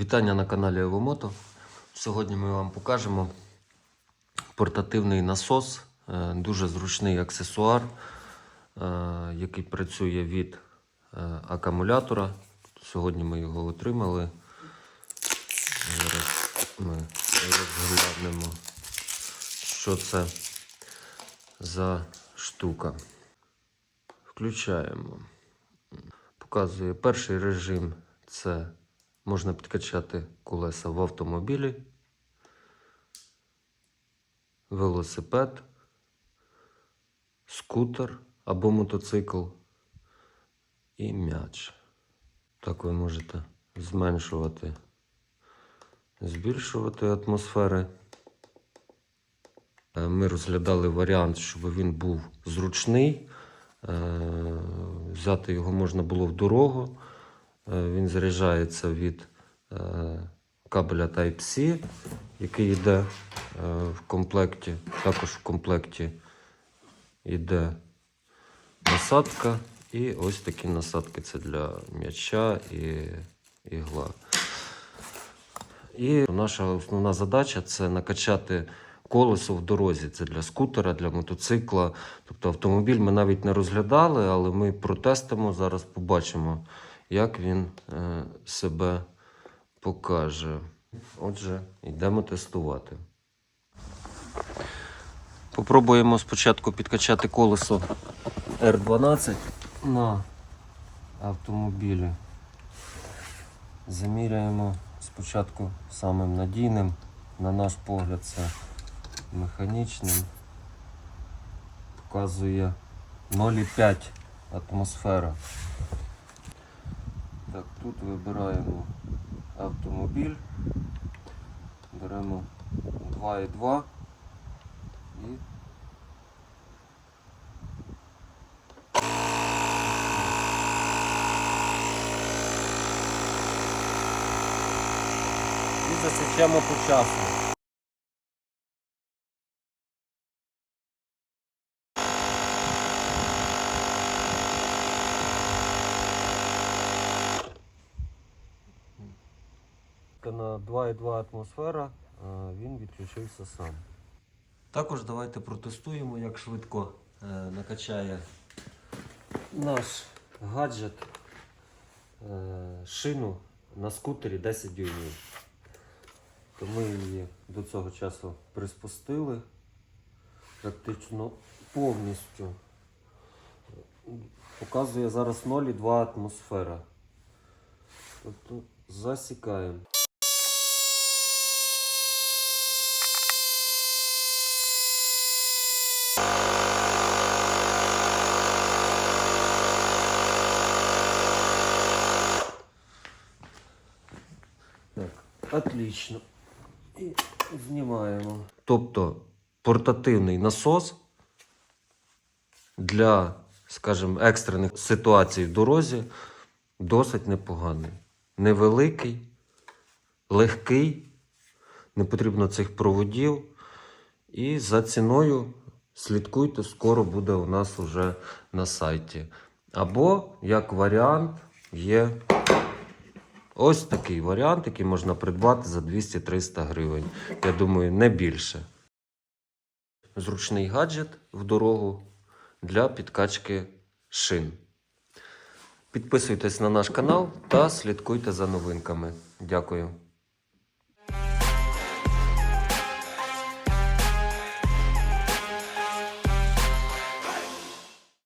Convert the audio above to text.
Вітання на каналі Евомото. Сьогодні ми вам покажемо портативний насос, е, дуже зручний аксесуар, е, який працює від е, акумулятора. Сьогодні ми його отримали. Зараз ми розглянемо, що це за штука. Включаємо. Показує перший режим це можна підкачати колеса в автомобілі, велосипед, скутер або мотоцикл і м'яч. Так ви можете зменшувати, збільшувати атмосфери. Е, Ми розглядали варіант, щоб він був зручний. Е, Взяти його можна було в дорогу. Е, Він заряджається від кабеля Type-C, який йде е, в комплекті. Також в комплекті йде насадка. І ось такі насадки це для м'яча і ігла. І наша основна задача це накачати колесо в дорозі. Це для скутера, для мотоцикла. Тобто автомобіль ми навіть не розглядали, але ми протестимо, зараз побачимо, як він е, себе покаже. Отже, йдемо тестувати. Попробуємо спочатку підкачати колесо R12 на автомобілі. Заміряємо спочатку самим надійним, на наш погляд, це механічним. Показує 0,5 атмосфера. Так, тут вибираємо автомобіль, беремо 2,2 і і засічемо по часу. На 2,2 атмосфера він відключився сам. Також давайте протестуємо, як швидко е, накачає наш гаджет е, шину на скутері 10 дюймів. То ми її до цього часу приспустили практично повністю. Показує зараз 0,2 атмосфера. Тобто засікаємо. Отлично. І знімаємо. Тобто портативний насос для, скажімо, екстрених ситуацій в дорозі досить непоганий. Невеликий, легкий, не потрібно цих проводів. І за ціною слідкуйте, скоро буде у нас уже на сайті. Або, як варіант, є ось такий варіант, який можна придбати за 200-300 гривень. Я думаю, не більше. Зручний гаджет в дорогу для підкачки шин. Підписуйтесь на наш канал та слідкуйте за новинками. Дякую.